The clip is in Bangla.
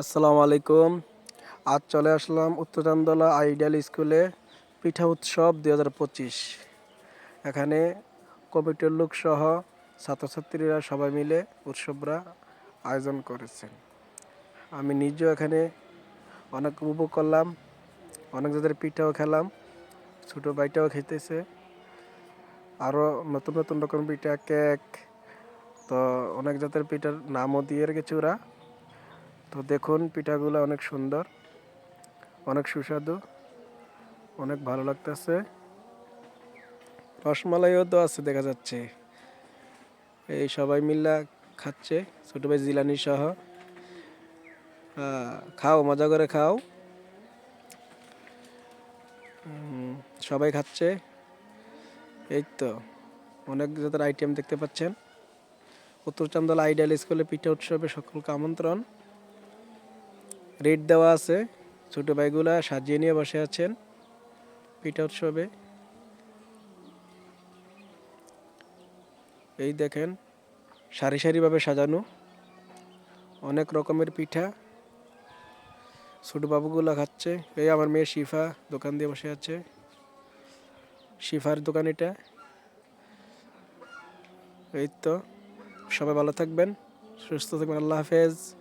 আসসালামু আলাইকুম। আজ চলে আসলাম উত্তরান্দোলা আইডিয়াল স্কুলে পিঠা উৎসব দুই হাজার পঁচিশ। এখানে কমিটির লোক সহ ছাত্রছাত্রীরা সবাই মিলে উৎসবরা আয়োজন করেছেন। আমি নিজেও এখানে অনেক উপভোগ করলাম, অনেক জাতের পিঠাও খেলাম, ছোটো ভাইটাও খেতেছে। আরও নতুন নতুন রকম পিঠা, কেক, তো অনেক জাতের পিঠার নামও দিয়ে রেখেছে ওরা। তো দেখুন, পিঠাগুলো অনেক সুন্দর, অনেক সুস্বাদু, অনেক ভালো লাগতেছে। রসমালাইও তো আছে, দেখা যাচ্ছে। এই সবাই মিল্লা খাচ্ছে, ছোটো ভাই জিলানি সহ। খাও, মজা করে খাও। সবাই খাচ্ছে। এই তো, অনেক জাতের আইটেম দেখতে পাচ্ছেন। উত্তর চান্দলা আইডিয়াল স্কুলে পিঠা উৎসবে সকলকে আমন্ত্রণ। রেট দেওয়া আছে। ছোট ভাইগুলা সাজিয়ে নিয়ে বসে আছেন। পিঠা উৎসবে। এই দেখেন, সারি সারিভাবে সাজানো। অনেক রকমের পিঠা। ছোট বাবুগুলা খাচ্ছে। এই আমার মেয়ে শিফা দোকান দিয়ে বসে আছে। শিফার দোকান এটা। এই তো, সবাই ভালো থাকবেন, সুস্থ থাকবেন, আল্লাহ হাফেজ।